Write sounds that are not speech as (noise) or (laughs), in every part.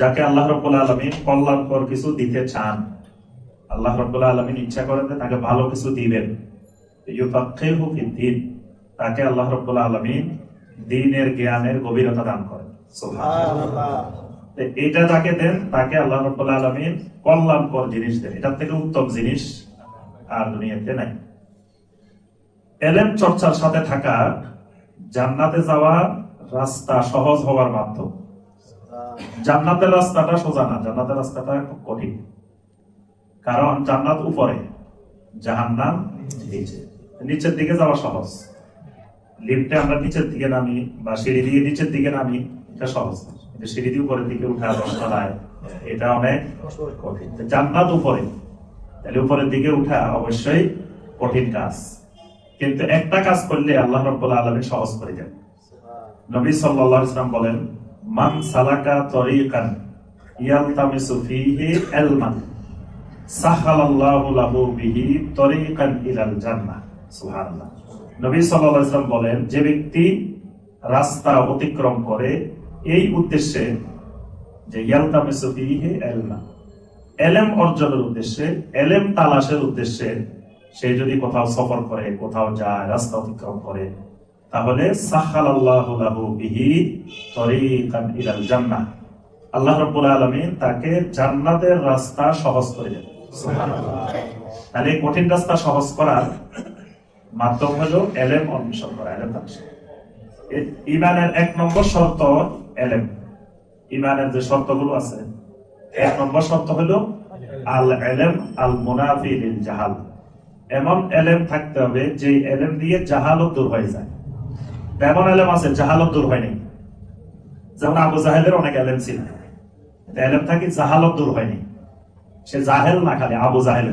যাকে আল্লাহ রব্বুল আলমিন কল্যাণকর কিছু দিতে চান আল্লাহ রব্বুল আলমিন ইচ্ছা করেন যে তাকে ভালো কিছু দিবেন। ফিদ্দীন। তাকে আল্লাহ রব্বুল আলমিন দিনের জ্ঞানের গভীরতা দান করেন। এটা যাকে দেন তাকে আল্লাহ রব্বুল আলমিন কল্যাণকর জিনিস দেন। এটার থেকে উত্তম জিনিস আর দুনিয়াতে নাই। এলেম চর্চার সাথে থাকা জান্নাতে যাওয়া রাস্তা সহজ হওয়ার মাধ্যম। জান্নাতের রাস্তাটা সোজা না, জান্নাতের রাস্তাটা খুব কঠিন। কারণ জান্নাত উপরে, জাহান্নাম নিচে। নিচের দিকে যাওয়া সহজ। লিফটে আমরা নিচের দিকে নামি বা সিঁড়ি দিয়ে নিচের দিকে নামি, এটা সহজ। কিন্তু সিঁড়ি দিয়ে উপরের দিকে উঠা দশতলায় এটা অনেক কঠিন। জান্নাত উপরে, তাহলে উপরের দিকে উঠা অবশ্যই কঠিন কাজ। কিন্তু একটা কাজ করলে আল্লাহ রব্বুল আলমী সহজ করে দেন। নবী সাল্লাল্লাহু আলাইহি ওয়াসাল্লাম বলেন মান সালাকা তরিকান ইয়ালতামিসু ফীহি ইলমান সাহালাল্লাহু লাহু বিহি তরিকান ইলাল জান্নাহ। সুবহানাল্লাহ। নবী সাল্লাল্লাহু আলাইহি বলেন, যে ব্যক্তি রাস্তা অতিক্রম করে, এই উদ্দেশ্যে যে ইয়ালতামিসু ফীহি ইলমান এলেম অর্জনের উদ্দেশ্যে, এলেম তালাশের উদ্দেশ্যে সে যদি কোথাও সফর করে, কোথাও যায়, রাস্তা অতিক্রম করে তাহলে আল্লাহ রাব্বুল আলামিন তাকে জান্নাতের রাস্তা সহজ করে দেন। তাহলে কঠিন রাস্তা সহজ করার মাধ্যম হলো এলেম অন্বেষণ করা এলেম ইমানের এক নম্বর শর্ত এলেম। ইমানের যে শর্তগুলো আছে এক নম্বর শর্ত হলো আল এলেম আল মুনাফি জাহাল। এমন এলেম থাকতে হবে যে এলেম দিয়ে জাহালও দূর হয়ে যায়। এমন এলেম আছে জাহালত দূর হয়নি যেমন আবু জাহেলের অনেক এলেম ছিল। এলেম থাকি জাহালত দূর হয়নি সে জাহেল না খালি, আবু জাহেল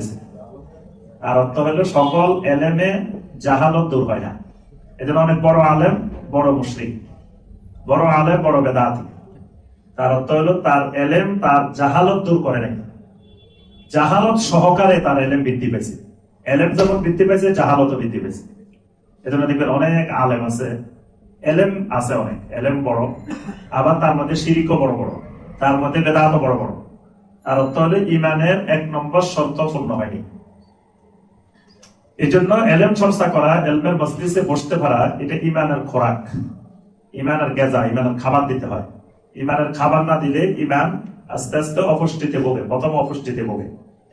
আর অর্থ হলো সকল এলেমে জাহালত দূর হয় না। এজন্য অনেক বড় আলেম, বড় মুসলিম বড় আলেম, বড় বেদাতি। তার অর্থ হলো তার এলেম তার জাহালত দূর করে নাই। জাহালত সহকারে তার এলেম বৃদ্ধি পেয়েছে। এলেম যেমন বৃদ্ধি পেয়েছে জাহালত বৃদ্ধি পেয়েছে। এজন্য দেখবেন অনেক আলেম আছে এলেম আছে অনেক, এলেম বড়। আবার তার মধ্যে শিরিকও বড় বড়, তার মধ্যে বেদাতও বড় বড়। তার অর্থ হলো ইমানের এক নম্বর শর্ত পূর্ণ হয়নি। এই জন্য এলেম চর্চা করা, এলমের মসজিদে বসতে পারা, এটা ইমানের খোরাক। ইমানের গেজা, ইমানের খাবার দিতে হয়। ইমানের খাবার না দিলে ইমান আস্তে আস্তে অপুষ্টিতে ভোগে, প্রথম অপুষ্টিতে ভোগে।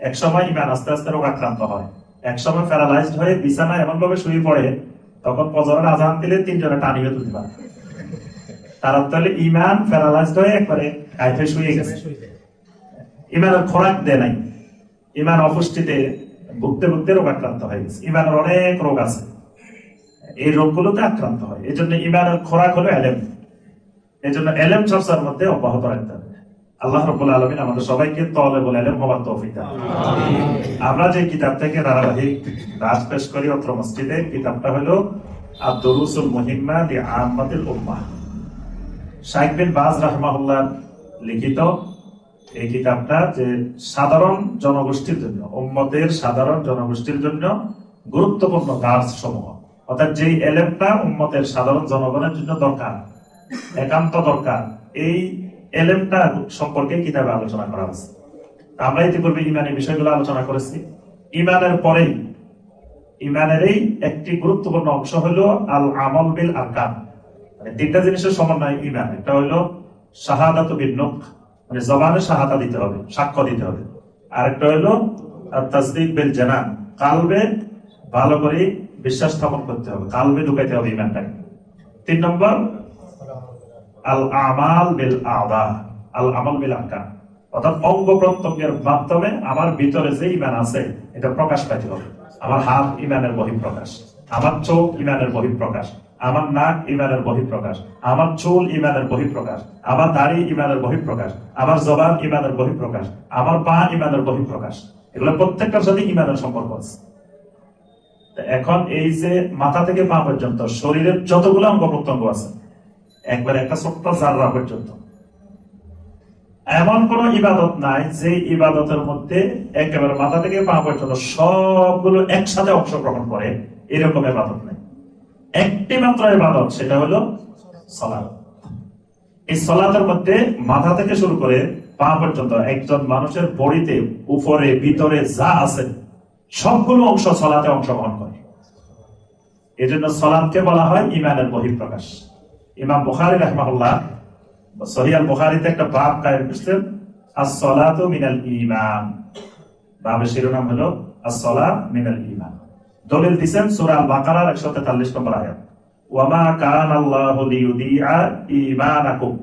এক সময় ইমান আস্তে আস্তে রোগ আক্রান্ত হয়। এক সময় প্যারালাইজড হয়ে বিছানায় এমন ভাবে শুয়ে পড়ে তখন পজরের আজান দিলে তিনজনে টানিয়ে তুলতে পারে। তার অর্থ হলে ইমান প্যারালাইজড হয়ে একবারে কাইফে শুয়ে গেছে। ইমানের খোরাক দেয় নাই। ইমান অপুষ্টিতে ভুগতে ভুগতে রোগ আক্রান্ত হয়ে গেছে। ইমানের অনেক রোগ আছে। এই রোগগুলোতে আক্রান্ত হয়। এই জন্য ইমানের খোরাক হলো এলেম। এই জন্য এলেম চর্চার মধ্যে অব্যাহত রাখতে হবে। আল্লাহ রব্বুল আলমিন আমাদের সবাইকে তলে বলে এলেম হবার তৌফিক দান আমরা যে কিতাব থেকে ধারাবাহিক রাজ পেশ করি অত্র মসজিদে, কিতাবটা হলো আব্দুরুসুল মুহিম্মা দি আহমদুল উম্মাহ। শাইখ বিন বাজ রাহমাহুল্লাহ লিখিত এই কিতাবটা যে সাধারণ জনগোষ্ঠীর জন্য, উম্মতের সাধারণ জনগোষ্ঠীর জন্য গুরুত্বপূর্ণ কাজ সমূহ। অর্থাৎ যেই এলেমটা উম্মতের সাধারণ জনগণের জন্য দরকার, একান্ত দরকার, এই এলেমটা সম্পর্কে কিতাবে আলোচনা করা হয়েছে। আমরা ইতিপূর্বে ইমানের বিষয়গুলো আলোচনা করেছি। ইমানের পরেই, ইমানেরই একটি গুরুত্বপূর্ণ অংশ হলো আল আমল বিল আরকান। মানে তিনটা জিনিসের সমন্বয় ইমান। একটা হলো শাহাদাত বিন নুক মানে জবানে শাহাদা দিতে হবে, সাক্ষ্য দিতে হবে। আর একটা হলো তাসদিক বিল জানান, কালবে ভালো করে বিশ্বাস স্থাপন করতে হবে, কালবে ঢুকাইতে হবে ইমানটাকে। তিন নম্বর আল আমাল বিল আদা আল আমাল বিল অর্থাৎ অঙ্গ প্রত্যঙ্গের মাধ্যমে আমার ভিতরে যে ইমান আছে, এটা প্রকাশ পাইতে হবে। আমার হাত ইমানের আমার চোখ ইমানের আমার নাক ইমানের আমার চুল ইমানের আমার দাড়ি ইমানের আমার জবান ইমানের বহিঃপ্রকাশ, আমার পা ইমানের বহিঃপ্রকাশ। এগুলো প্রত্যেকটার সাথে ইমানের সম্পর্ক আছে। এখন এই যে মাথা থেকে পা পর্যন্ত, শরীরের যতগুলো অঙ্গ প্রত্যঙ্গ আছে একবার একটা ছোট্ট জাররা পর্যন্ত। এমন কোন ইবাদত নাই যে ইবাদতের মধ্যে একেবারে মাথা থেকে পা পর্যন্ত সবগুলো একসাথে অংশগ্রহণ করে, এরকম ইবাদত নেই। একটি মাত্র ইবাদত, সেটা হলো সালাত। এই সলাতের মধ্যে মাথা থেকে শুরু করে পা পর্যন্ত একজন মানুষের বডিতে, উপরে, ভিতরে যা আছে, সবগুলো অংশ সলাতে অংশগ্রহণ করে। এজন্য জন্য সলাদকে বলা হয় ইমানের বহিঃপ্রকাশ। ইমাম বুখারি রহমাহুল্লাহ সহিয়াল বুখারিতে একটা বাব কায়েম করছেন as-salatu মিনাল ঈমান। বাবের শিরোনাম হলো as-সালাত মিনাল ঈমান। দলিল দিবেন সূরা আল-বাকারার 143 নম্বর আয়াত। ওয়ামা কানা আল্লাহু লিয়ুদিআ ঈমানাকুম।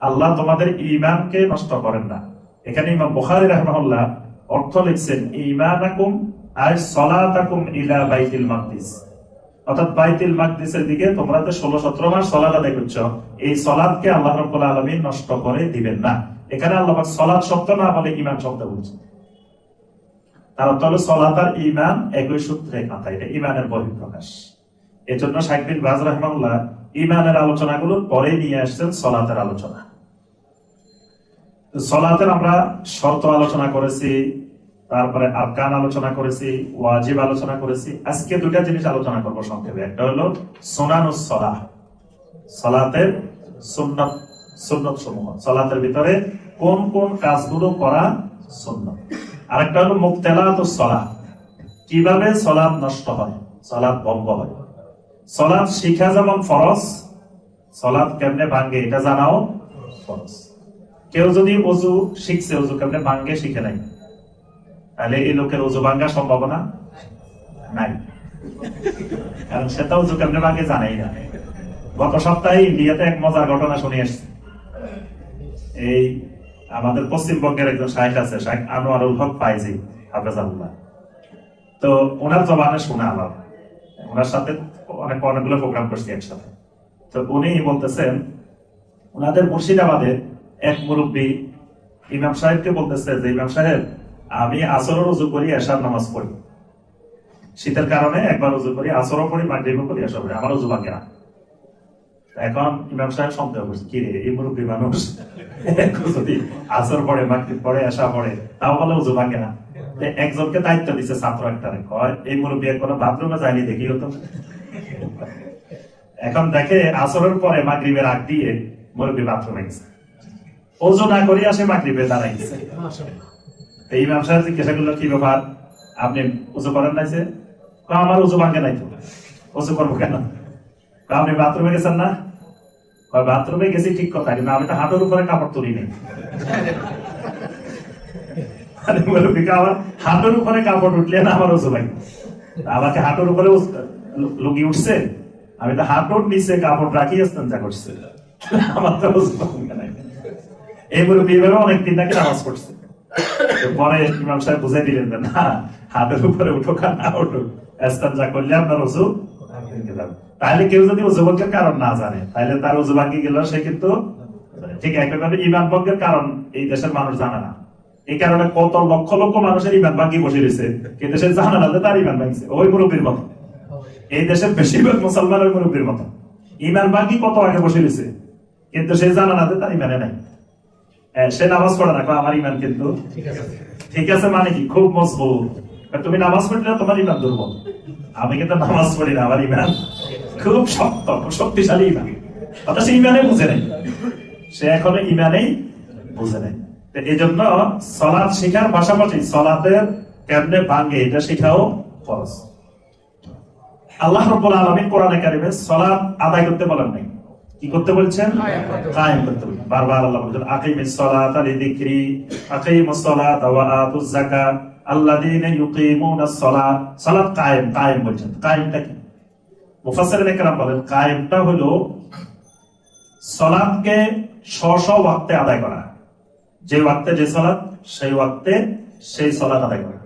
আল্লাহ তোমাদের ঈমানকে নষ্ট করেন না। এখানে ইমাম বুখারী রাহিমাহুল্লাহ অর্থ লিখছেন, ঈমানাকুম আই সালাতাকুম ইলা বাইতুল মাকদিস। অর্থাৎ বাইতুল মাকদিসের দিকে তোমরা ষোলো, সতেরো মাস সলাদ আদায় করছ। এই আল্লাহ রব্বুল আলমী নষ্ট করে দিবেন না। এখানে আল্লাহ সলাদ শব্দ না বলে ইমান শব্দ বলছে। সলাত আর ইমান একই সূত্রে কাঁথা এটা ইমানের বহিঃপ্রকাশ। এজন্য শাইখ বিন বাজ ইমানের পরে নিয়ে আসছেন সলাতের আলোচনা। সলাতের আমরা শর্ত আলোচনা করেছি তারপরে আরকান আলোচনা করেছি, ওয়াজিব আলোচনা করেছি। আজকে দুটা জিনিস আলোচনা করব সংক্ষেপে। একটা হলো সোনানুস সলাহ। সলাতের সুন্নত সুন্নত সমূহ সলাতের ভিতরে কোন কোন কাজগুলো করা সুন্নত? হলো মুক্তেলাত সলাহ। কীভাবে সলাদ নষ্ট হয়? সলাদ ভঙ্গ হয়। সলাদ শিখা যেমন ফরজ সলাদ কেমনে ভাঙ্গে এটা জানাও ফরজ। কেউ যদি অজু শিখছে অজু কেমনে ভাঙ্গে শিখে নাই। তাহলে এই লোকের অজু ভাঙ্গার সম্ভাবনা নাই। কারণ সেটা অজু কেমনে ভাঙ্গে জানাই না। গত সপ্তাহে ইন্ডিয়াতে এক মজার ঘটনা শুনে এসছে। এই আমাদের পশ্চিমবঙ্গের একজন শাহেখ আছে শাহেখ আনোয়ারুল হক পাইজি হাফেজাল্লাহ তো ওনার জবানে শোনা আলাপ ওনার সাথে অনেক অনেকগুলো প্রোগ্রাম করছি একসাথে। তো উনি বলতেছেন, ওনাদের মুর্শিদাবাদে এক মুরব্বী ইমাম সাহেবকে বলতেছে যে, ইমাম সাহেব আমি আসরের উজু করি, এশার নামাজ পড়ি। শীতের কারণে একবার উজু করি, আসরও পড়ি, মাগরিবও করি এসব পড়ি, আমার উজু ভাঙে না। এখন ইমাম সাহেব সন্দেহ করছে, কি রে, এই মুরব্বী মানুষ? যদি আসর পড়ে, মাগরিব পড়ে এশা পড়ে, তাও বলে উজু ভাঙে না। একজনকে দায়িত্ব দিচ্ছে ছাত্র একটা কয়, এই মুরব্বী কোনো বাথরুমে যায়নি দেখি হতো এখন দেখে আসরের পরে মাগরিবের আগ দিয়ে মুরব্বী বাথরুমে গেছে। ওজু না করি আসে মাগরিবে দাঁড়াই তো ইমাম সাহেব জিজ্ঞাসা করল, কি ব্যাপার? আপনি উজু করেন নাই যে? আমার উজু ভাঙে নাই তো। উজু করব কেন? আপনি বাথরুমে গেছেন না? বাথরুমে গেছি ঠিক কথা কিন্তু আমি তো হাঁটুর উপরে কাপড় তুলি নেই। আমার হাঁটুর উপরে কাপড় উঠলে না আমার উজু ভাঙে আমাকে হাঁটুর উপরে লুকিয়ে উঠছে, আমি তো হাঁটুর নিচে কাপড় রাখি যা করছে। আমার তো এই মুরব্বী এভাবে অনেকদিন নাকি নামাজ পড়ছে। পরে ইমাম সাহেব বুঝাই দিলেন না, হাতের উপরে উঠো আর না উঠো। যা করলে আপনার উজু। তাহলে কেউ যদি উজু ভঙ্গের কারণ না জানে, তাহলে তার উজু গেল, সে কিন্তু ঠিক একইভাবে ইমান ভঙ্গের কারণ এই দেশের মানুষ জানে না। এই কারণে কত লক্ষ লক্ষ মানুষের ইমান ভাঙ্গি বসে রয়েছে কিন্তু সে জানে না তার ইমান ভাঙছে, ওই মুরব্বীর মতো। এই দেশের বেশিরভাগ মুসলমান ওই মুরব্বীর মতো। ইমান ভাঙ্গি কত আগে বসে রয়েছে, কিন্তু সে জানে না তার ইমানে নাই। সে নামাজ পড়ে না আমার ইমান কিন্তু ঠিক আছে। মানে কি? খুব মজবুত। তুমি নামাজ পড়লে তোমার ইমান দুর্বল। আমি কিন্তু নামাজ পড়ি না আমার ইমান খুব শক্ত খুব শক্তিশালী ইমান। অথচ ইমানে বুঝে নাই। সে এখনও ইমানেই বুঝে নাই। এই জন্য সলাদ শেখার পাশাপাশি সলাতের কেমনে ভাঙ্গে এটা শেখাও ফরজ। আল্লাহ রব্বুল আলামিন কোরআনে কারিমে সালাত আদায় করতে বলেন নাই। কি করতে বলছেন? কায়েম করতে বলছেন। বারবার আল্লাহ বলছেন আকিমিস সালাতা লিযিকরি আকিমুস সালাতা ওয়া আতুজ যাকাত আল্লাযীনা ইউকিমুনাস সালাত। সালাত কায়েম কায়েম বলছেন। কায়েমটা কি? মুফাসসিরিন বলেন কায়েমটা হলো সালাতকে স্ব স্ব ওয়াক্তে আদায় করা। যে ওয়াক্তে যে সালাত সেই ওয়াক্তে সেই সালাত আদায় করা।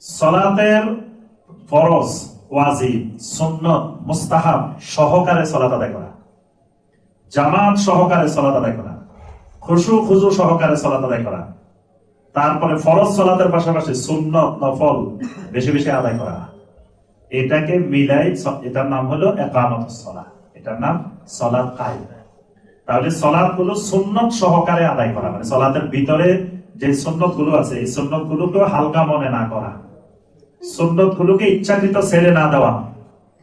সলাতের ফরজ ওয়াজিব সুন্নত মুস্তাহাব সহকারে সলাত আদায় করা। জামাত সহকারে সলাত আদায় করা, খুশু খুজু সহকারে সলাত আদায় করা, তারপরে ফরজ সলাতের পাশাপাশি সুন্নত নফল বেশি বেশি আদায় করা। এটাকে মিলাই এটার নাম হলো একামত সলা এটার নাম সলাত কায়েম। তাহলে সলাদগুলো সুন্নত সহকারে আদায় করা মানে সলাতের ভিতরে যে সুন্নতগুলো আছে, এই সুন্নত গুলোকে হালকা মনে না করা। সুন্নত গুলোকে ইচ্ছাকৃত ছেড়ে না দেওয়া।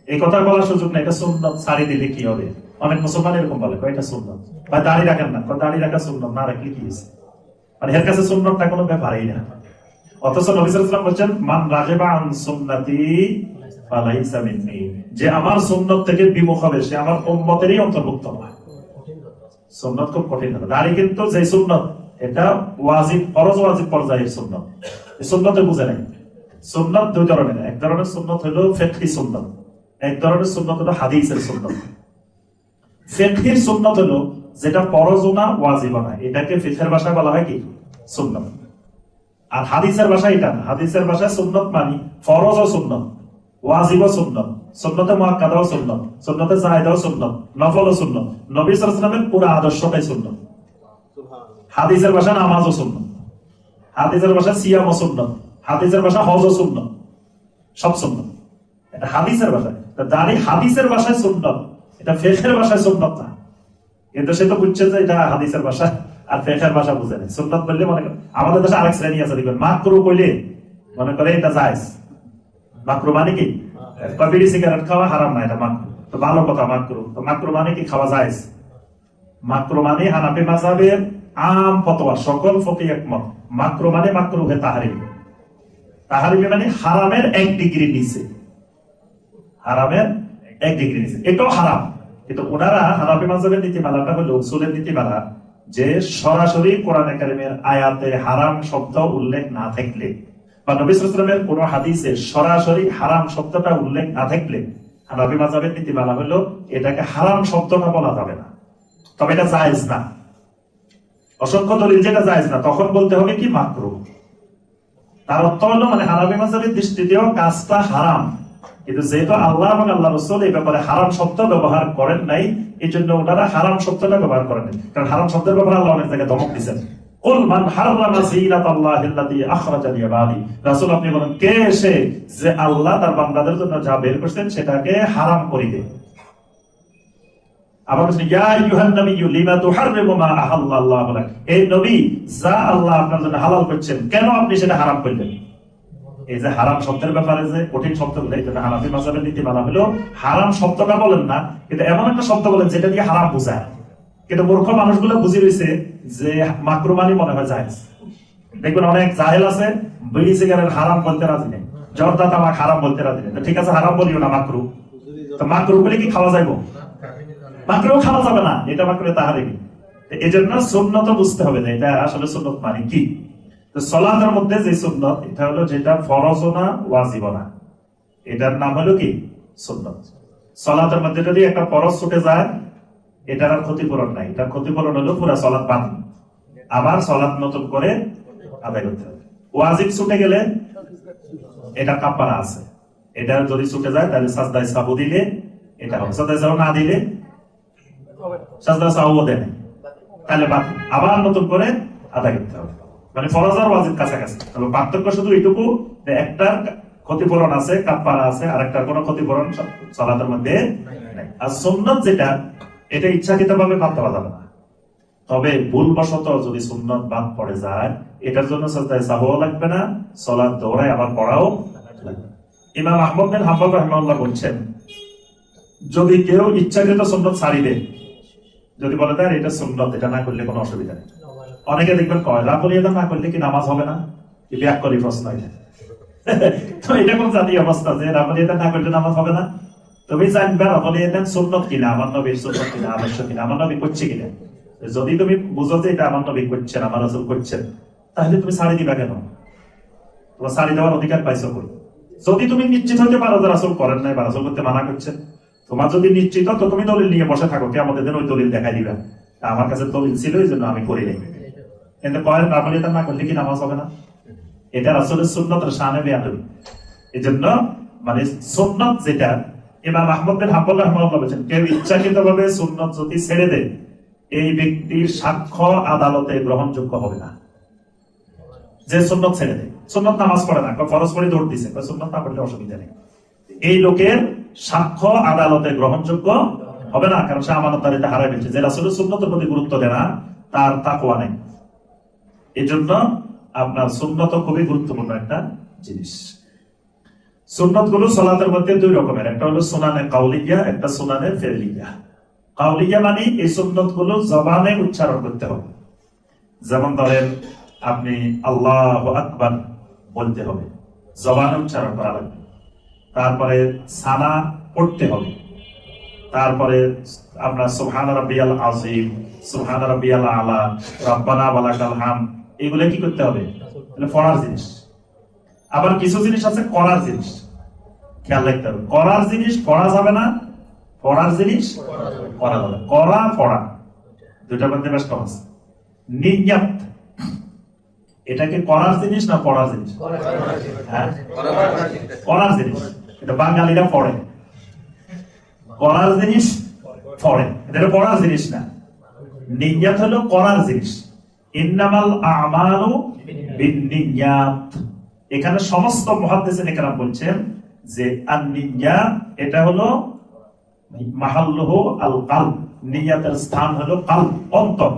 এই কথা বলার সুযোগ না এটা সুন্নত সারি দিলে কি হবে? অনেক মুসলমান এরকম বলে, কয়টা সুন্নত? বা দাড়ি রাখেন না, কয় দাড়ি রাখা সুন্নত? না রাখলে কি হয়েছে? মানে এর কাছে সুন্নতটা কোনো ব্যাপারই না। অথচ বলছেন, মান আন সুন্নতি যে আমার সুন্নত থেকে বিমুখ হবে, সে আমার উম্মতেরই অন্তর্ভুক্ত নয়। সুন্নত খুব কঠিন হবে। দাড়ি কিন্তু যে সুন্নত, এটা ওয়াজিব, ফরজ ওয়াজিব পর্যায়ের সুন্নত। সুন্নতে বুঝে নাই। সুন্নত দুই ধরনের। এক ধরনের সুন্নত হলো ফিকহি সুন্নত, এক ধরনের সুন্নত হলো হাদিসের সুন্নত। ফিকহির সুন্নত হলো যেটা ফরজও না ওয়াজিবও না। এটাকে ফিকহের ভাষায় বলা হয় কি? সুন্নত। আর হাদিসের ভাষা এটা না। হাদিসের ভাষায় সুন্নত মানি ফরজ ও সুন্নত ওয়াজিব ও সুন্নত সুন্নতে মুআক্কাদাও সুন্নত সুন্নতে জায়েদাও সুন্নত নফল ও সুন্নত। নবী সাল্লাল্লাহু আলাইহি ওয়াসাল্লামের পুরো আদর্শটাই সুন্নত। হাদিসের ভাষা নামাজ ও সুন্নত। হাদিসের ভাষা সিয়াম ও সুন্নত। হাদিসের ভাষা হজ ও সুন্নত। সব সুন্নত। এটা হাদিসের ভাষা। তা দাঁড়ি হাদিসের ভাষায় সুন্নত এটা ফেকের ভাষায় সুন্নত না। কিন্তু সে তো বুঝছে যে এটা হাদিসের ভাষা, আর ফেকের ভাষা বুঝে নেই সুন্নত বললে মনে করে আমাদের দেশে আরেক শ্রেণি আছে, দেখবেন। মাকরু কইলে মনে করে এটা জায়েজ। মাকরু মানে কি? কয় বিড়ি সিগারেট খাওয়া হারাম না এটা মাকরু। তো ভালো কথা, মাকরু। তো মাকরু মানে কি? খাওয়া জায়েজ। মাকরু মানে হানাফি মাযহাবের আম ফতোয়া, সকল ফকি একমত। মাকরু মানে মাকরু হে তাহারিম। তাহারিম মানে হারামের এক ডিগ্রি নিচে। হারামের এক ডিগ্রি নিচে। এটাও হারাম। কিন্তু ওনারা হানাফি মাযহাবের নীতিমালাটা হলো উসুলের নীতিমালা যে সরাসরি কোরআন কারিমের আয়াতে হারাম শব্দ উল্লেখ না থাকলে বা নবী সাল্লামের কোন হাদিসে সরাসরি হারাম শব্দটা উল্লেখ না থাকলে হানাফি মাযহাবের নীতিমালা হলো এটাকে হারাম শব্দটা বলা যাবে না। তবে এটা জায়েজ না। অসংখ্য দলিল যেটা জায়েজ না, তখন বলতে হবে কি মাকরু? তার অর্থ হলো মানে হানাফি মাযহাবের দৃষ্টিতেও কাজটা হারাম। কিন্তু যেহেতু আল্লাহ এবং আল্লাহ রসুল এই ব্যাপারে হারাম শব্দ ব্যবহার করেন নাই এই জন্য ওনারা হারাম শব্দটা ব্যবহার করেন কারণ হারাম শব্দের ব্যাপারে আল্লাহ অনেক জায়গায় ধমক দিচ্ছেন আপনি বলেন, কে যে আল্লাহ তার বান্দাদের জন্য যা বের করেছেন সেটাকে হারাম করিবে আবার বলছেন, ইয়া নাবিয়্যু, লিমা তুহাররিমু মা লাক। এই নবী, যা আল্লাহ আপনার জন্য হালাল করছেন, কেন আপনি সেটা হারাম করলেন? এই যে হারাম শব্দের ব্যাপারে যে কঠিন শব্দগুলো এই জন্য হানাফি মাযহাবের নীতিমালা হলো, হারাম শব্দটা বলেন না, কিন্তু এমন একটা শব্দ বলেন যেটা দিয়ে হারাম বোঝায়। কিন্তু মূর্খ মানুষগুলো বুঝে রয়েছে যে মাকরুমানি মনে হয় জায়েজ। দেখবেন অনেক জাহেল আছে, বিড়ি, সিগারেট হারাম বলতে রাজি নেই। জর্দা, তামাক হারাম বলতে রাজি নেই। ঠিক আছে, হারাম বলিও না মাকরু। তো মাকরু বলে কি খাওয়া যাইবো? মাকরু খাওয়া যাবে না, এটা মাকরু তাহারে এই জন্য সুন্নত বুঝতে হবে যে এটা আসলে সুন্নত মানে কি। সলাতের মধ্যে যে সুন্নত, এটা হলো যেটা ফরজ না ওয়াজিব না। এটার নাম হলো কি? সুন্নত। সলাতের মধ্যে যদি একটা ফরজ ছুটে যায়, এটার আর ক্ষতিপূরণ নাই। এটার ক্ষতিপূরণ হলো পুরা সলাৎ বাতিল। আবার সলাৎ নতুন করে আদায় করতে হবে। ওয়াজিব ছুটে গেলে এটা কাপ্পারা আছে। এটা যদি ছুটে যায়, তাহলে সাজদায় সাহু দিলে, এটা হবে। সাজদায় সাহু না দিলে, সাজদা সাহুও দেয় তাহলে আবার নতুন করে আদায় করতে হবে। মানে ফরজ আর ওয়াজিব কাছাকাছি। তবে পার্থক্য শুধু এইটুকু যে একটার ক্ষতিপূরণ আছে কাপ্পারা আছে আর একটার কোনো ক্ষতিপূরণ সালাতের মধ্যে। আর সুন্নত যেটা, এটা ইচ্ছাকৃত ভাবে বাদ দেওয়া যাবে না। তবে ভুলবশত যদি সুন্নত বাদ পড়ে যায়, এটার জন্য সাজদায় সাহও লাগবে না সলাৎ দৌড়ায় আবার পড়াও ইমাম আহমদ বিন হাম্বল রহমাল্লাহ বলছেন, যদি কেউ ইচ্ছাকৃত সুন্নত ছাড়ি দেয়, যদি বলে দেয় এটা সুন্নত, এটা না করলে কোনো অসুবিধা নেই। অনেকে দেখবেন কয় রাফলি এটা না করলে কি নামাজ হবে না? ব্যাক করি প্রশ্ন এটা। (laughs) তো এটা কোন জাতীয় অবস্থা যে এটা না করলে নামাজ হবে না। তুমি সুন্নত কিনা, আমার সুন্নত কিনা আদর্শ কিনা, আমার নবী করছে কিনা। যদি তুমি বুঝো যে এটা আমার নবী করছেন, আমার রসুল করছেন, তাহলে তুমি ছাড়ি দিবা কেন? তোমার ছাড়ি দেওয়ার অধিকার পাইছো যদি তুমি নিশ্চিত হতে পারো যে রাসুল করেন নাই বা রাসুল করতে মানা করছেন, তোমার যদি নিশ্চিত, তো তুমি দলিল নিয়ে বসে থাকো কে আমাদের ওই দলিল দেখাই দিবা। আমার কাছে দলিল ছিল এই জন্য আমি করি নাই। কিন্তু রাফলি এটা না করলে কি নামাজ হবে না এটা রাসুলের সুন্নতের শানে বেয়াদবি এই জন্য মানে সুন্নত যেটা আহমদ বিন হাম্বল বলেছেন কেউ ইচ্ছাকৃত ভাবে সুন্নত যদি ছেড়ে দেয় এই ব্যক্তির সাক্ষ্য আদালতে গ্রহণযোগ্য হবে না যে সুন্নত ছেড়ে দেয় সুন্নত নামাজ পড়ে না ফরজ পড়ে দৌড় দিছে সুন্নত না পড়লে অসুবিধা নেই এই লোকের সাক্ষ্য আদালতে গ্রহণযোগ্য হবে না কারণ সে আমানতদারিতে হারাই ফেলছে যে রাসুলের সুন্নতের প্রতি গুরুত্ব দেয় না তার তাকুয়া নেই এই জন্য আপনার সুন্নত খুবই গুরুত্বপূর্ণ একটা জিনিস। সুন্নতগুলো সলাতের মধ্যে দুই রকমের, একটা হলো সুনানে কাউলিয়া, একটা সুনানে ফেরলিয়া। কাউলিয়া মানে এই সুন্নতগুলো জবানে উচ্চারণ করতে হবে। যেমন ধরেন, আপনি আল্লাহ আকবার বলতে হবে, জবানে উচ্চারণ করা লাগবে। তারপরে সানা পড়তে হবে। তারপরে আপনার সুবহান রাব্বিয়াল আজিম সুবহান রাব্বিয়াল আলা, রব্বানা ওয়ালাকাল হাম এগুলো কি করতে হবে? পড়ার জিনিস। আবার কিছু জিনিস আছে, করার জিনিস। খেয়াল রাখতে হবে। করার জিনিস করা যাবে না। পড়ার জিনিস করা যাবে করা, পড়া। দুটার মধ্যে বেশ কম আছে নিয়াত এটাকে করার জিনিস না পড়ার জিনিস? হ্যাঁ? করার জিনিস। এটা বাঙালিরা পড়ে। করার জিনিস, পড়ে। এটা পড়ার জিনিস না। নিজ্ঞাত হলো করার জিনিস। ইন্নামাল আমালু এখানে সমস্ত মুহাদ্দিসিন একরাম বলছেন যে এটা হলো আল কালব নিয়াতের স্থান হলো কালব, অন্তর।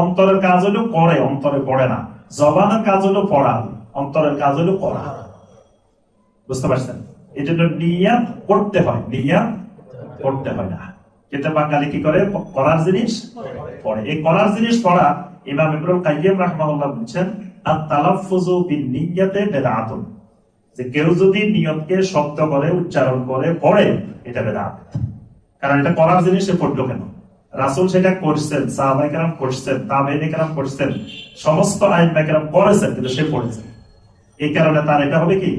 অন্তরের কাজ হলো করে অন্তরে পড়ে না। জবানের কাজ হলো পড়া, অন্তরের কাজ হলো করা বুঝতে পারছেন? এই জন্য নিয়াত করতে হয়, নিয়াত করতে হয় না। কিন্তু বাঙালি কি করে? করার জিনিস পড়ে। এই করার জিনিস পড়া ইমাম ইব্রাহিম কাইয়্যিম রাহমাহুল্লাহ বলছেন আর তালাফফুজু বিন নিয়াতে বেদাতুন। যে কেউ যদি নিয়তকে শব্দ করে উচ্চারণ করে পড়ে এটা বেদাত। কারণ এটা করার জিনিস সে পড়ল কেন? রাসূল সেটা করছেন সাহাবাই করছেন কেরাম করছেন সমস্ত আইন কেরাম করেছেন কিন্তু সে পড়েছে। এই কারণে তার এটা হবে কি?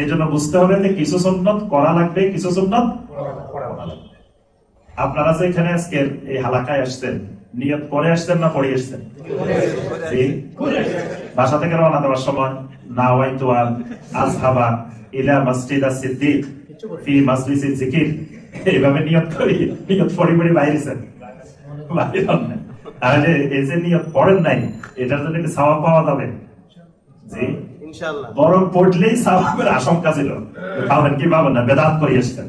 এই জন্য বুঝতে হবে যে কিছু সুন্নত করা লাগবে কিছু লাগবে। আপনারা যে এখানে আজকে এই হালাকায় আসছেন নিয়ত করে আসছেন না পড়ে আসছেন জি? বাসা থেকে রওনা দেওয়ার সময় নাওয়াইতু আন আযহাবা ইলা মসজিদ সিদ্দিক ফি জিকির এইভাবে নিয়ত করি নিয়ত পড়ি পড়ি বাইরেছেন। তাহলে এই যে নিয়ত পড়েন নাই এটার জন্য কি সওয়াব পাওয়া যাবে? জি? বরং পড়লেই সাহাবের আশঙ্কা ছিল। পাবেন কি পাবেন না বেদাত করে এসছেন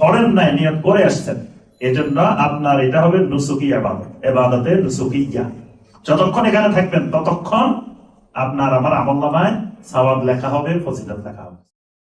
পড়েন নাই নিয়ত করে আসছেন এজন্য আপনার এটা হবে নুসুকি আবাদত এবাদতে নুসুকি ইয়া যতক্ষণ এখানে থাকবেন, ততক্ষণ আপনার আমার আমল নামায় সবাব লেখা হবে, ফজিলত লেখা হবে।